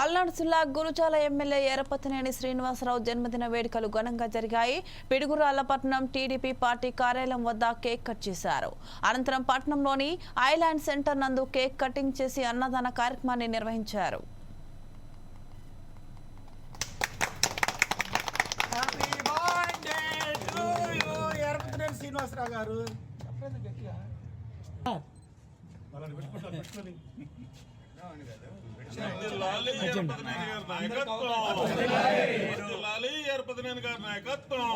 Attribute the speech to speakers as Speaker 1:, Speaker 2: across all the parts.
Speaker 1: పల్నాడు జిల్లా గురుజాల ఎమ్మెల్యే ఎరపతినేని శ్రీనివాసరావు జన్మదిన వేడుకలు ఘనంగా జరిగాయి. పిడుగురాళ్ళపట్నం టీడీపీ పార్టీ కార్యాలయం వద్ద కేక్ కట్ చేశారు. అనంతరం పట్టణంలోని ఐలాండ్ సెంటర్ నందు కేక్ కటింగ్ చేసి అన్నదాన కార్యక్రమాన్ని నిర్వహించారు.
Speaker 2: Happy birthday to you Yarapathineni Srinivasarao garu.
Speaker 3: లాలి ఎరపతినేని గారి నాయకత్వం లాలి ఎరపతినేని గారి నాయకత్వం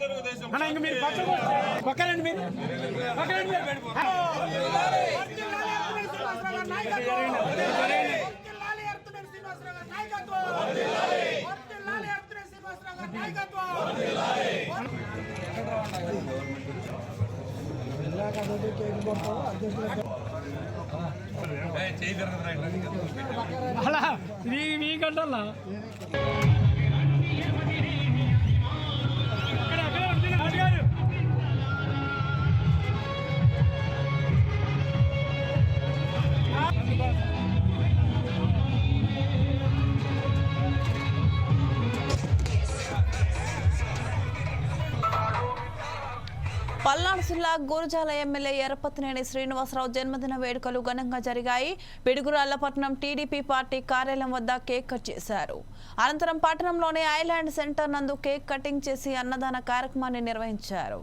Speaker 3: తెలుగుదేశం
Speaker 2: ఇంక మీరు పక్కనండి మీరు పక్కనండి అలా మీ
Speaker 1: పల్నాడు జిల్లా గురుజాల ఎమ్మెల్యే ఎర్రపతినేని శ్రీనివాసరావు జన్మదిన వేడుకలు ఘనంగా జరిగాయి. పిడుగురాళ్ళపట్నం టీడీపీ పార్టీ కార్యాలయం వద్ద కేక్ కట్ చేశారు. అనంతరం పట్టణంలోని ఐలాండ్ సెంటర్ నందు కేక్ కటింగ్ చేసి అన్నదాన కార్యక్రమాన్ని నిర్వహించారు.